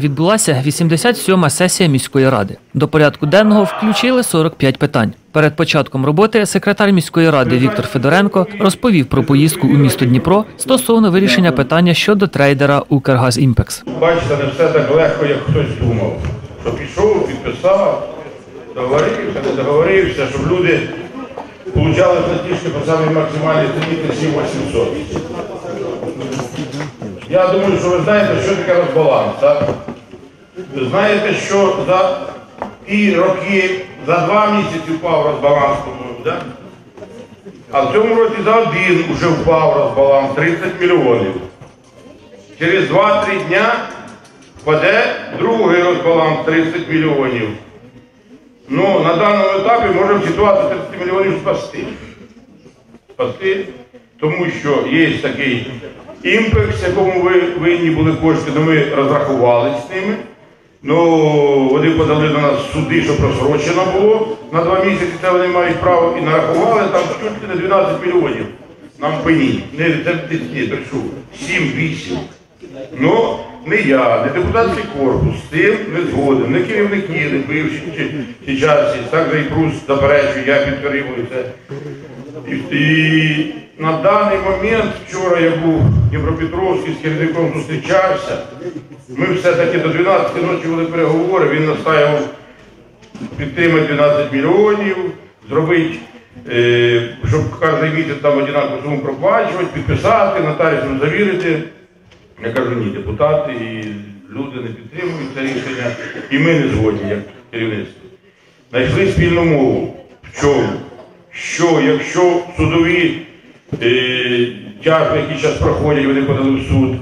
Відбулася 87-ма сесія міської ради. До порядку денного включили 45 питань. Перед початком роботи секретар міської ради Віктор Федоренко розповів про поїздку у місто Дніпро стосовно вирішення питання щодо трейдера Укргазімпекс. Бачите, не все так легко, як хтось думав. Що пішов, підписав, договорився, не договорився, щоб люди получали платіжки по самій максимальній ціні 7800. Я думаю, що ви знаєте, що таке розбаланс. Так? Знаєте, що за ті роки, за два місяці впав розбаланс, по-моєму, да? а в цьому році за один вже впав розбаланс 30 мільйонів. Через 2-3 дня впаде другий розбаланс 30 мільйонів. Ну, на даному етапі можемо ситуацію 30 мільйонів спасти. Спасти, тому що є такий імпекс, якому ви винні були кошти, то ми розрахувалися з ними. Ну, вони подали на нас суди, що просрочено було на два місяці, це вони мають право і нарахували там чуть не 12 мільйонів. Нам пені. Не що 7-8. Ну, не я, не депутатський корпус, з тим не згоден, не керівники, не бивші чи часі, так же і Прус заперечує, я підтримую це. І, на даний момент, вчора я був в Дніпропетровській з керівником зустрічався. Ми все-таки до 12 ночі були переговори, він настаивав підтримати 12 мільйонів, зробити, е, щоб кожен місяць там однакову суму проплачувати, підписати, нотаріусом завірити. Я кажу, ні, депутати і люди не підтримують це рішення, і ми не згодні, як керівництво. Знайшли спільну мову. В чому? Що якщо судові е, тяжби, які зараз проходять, вони подали в суд.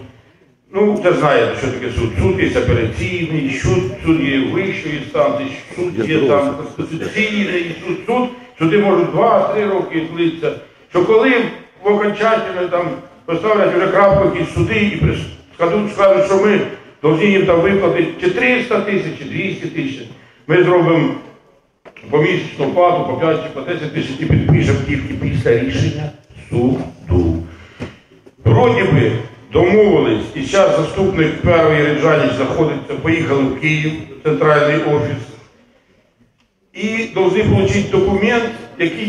Ну, ви знаєте, що таке суд. Суд є апеляційний, суд, суд є вищої інстанції, суд є там конституційний, суд, суд, суди можуть 2-3 роки длитися. Що коли в окончательно там поставлять вже крапку якісь суди і прис- скажуть, скажуть, що ми повинні їм там виплатити чи 300 тисяч, чи 200 тисяч. Ми зробимо помісячну плату по 5 чи по 10 тисяч і підпишемо тільки після рішення суду. Вроді би домовились, і зараз заступник першої Реджаніч знаходиться, поїхали в Київ, в центральний офіс, і повинні отримати документ, який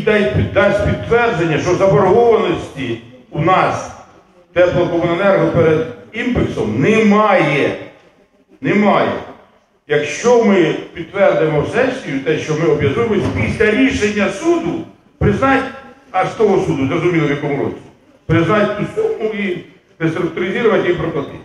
дасть підтвердження, що заборгованості у нас теплокомуненерго перед імпексом немає. Немає. Якщо ми підтвердимо сесію, те, що ми обов'язуємось після рішення суду, признати, аж того суду, зрозуміло в якому році, признати ту суму і реструктуризувати і проплатити.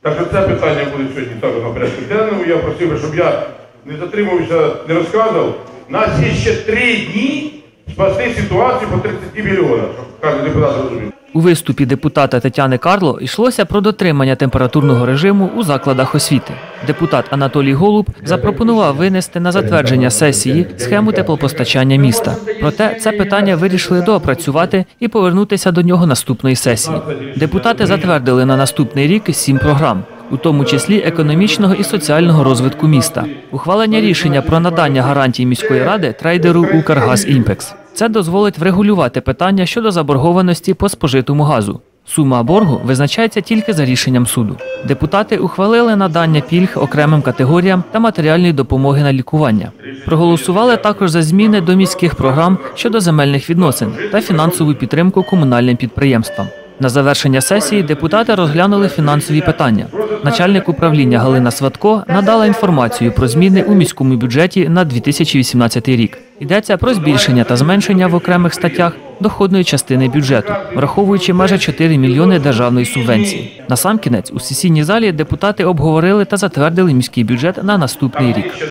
Так що це питання буде сьогодні також на порядку денному. Я просив би, щоб я не затримувався, не розказував. У нас є ще три дні спасти ситуацію по 30 мільйонах, щоб кожен депутат розумів. У виступі депутата Тетяни Карло йшлося про дотримання температурного режиму у закладах освіти. Депутат Анатолій Голуб запропонував винести на затвердження сесії схему теплопостачання міста. Проте це питання вирішили доопрацювати і повернутися до нього наступної сесії. Депутати затвердили на наступний рік сім програм. У тому числі економічного і соціального розвитку міста, ухвалення рішення про надання гарантій міської ради трейдеру «Укргазімпекс». Це дозволить врегулювати питання щодо заборгованості по спожитому газу. Сума боргу визначається тільки за рішенням суду. Депутати ухвалили надання пільг окремим категоріям та матеріальної допомоги на лікування. Проголосували також за зміни до міських програм щодо земельних відносин та фінансову підтримку комунальним підприємствам. На завершення сесії депутати розглянули фінансові питання. Начальник управління Галина Сватко надала інформацію про зміни у міському бюджеті на 2018 рік. Йдеться про збільшення та зменшення в окремих статтях доходної частини бюджету, враховуючи майже 4 мільйони державної субвенції. Насамкінець у сесійній залі депутати обговорили та затвердили міський бюджет на наступний рік.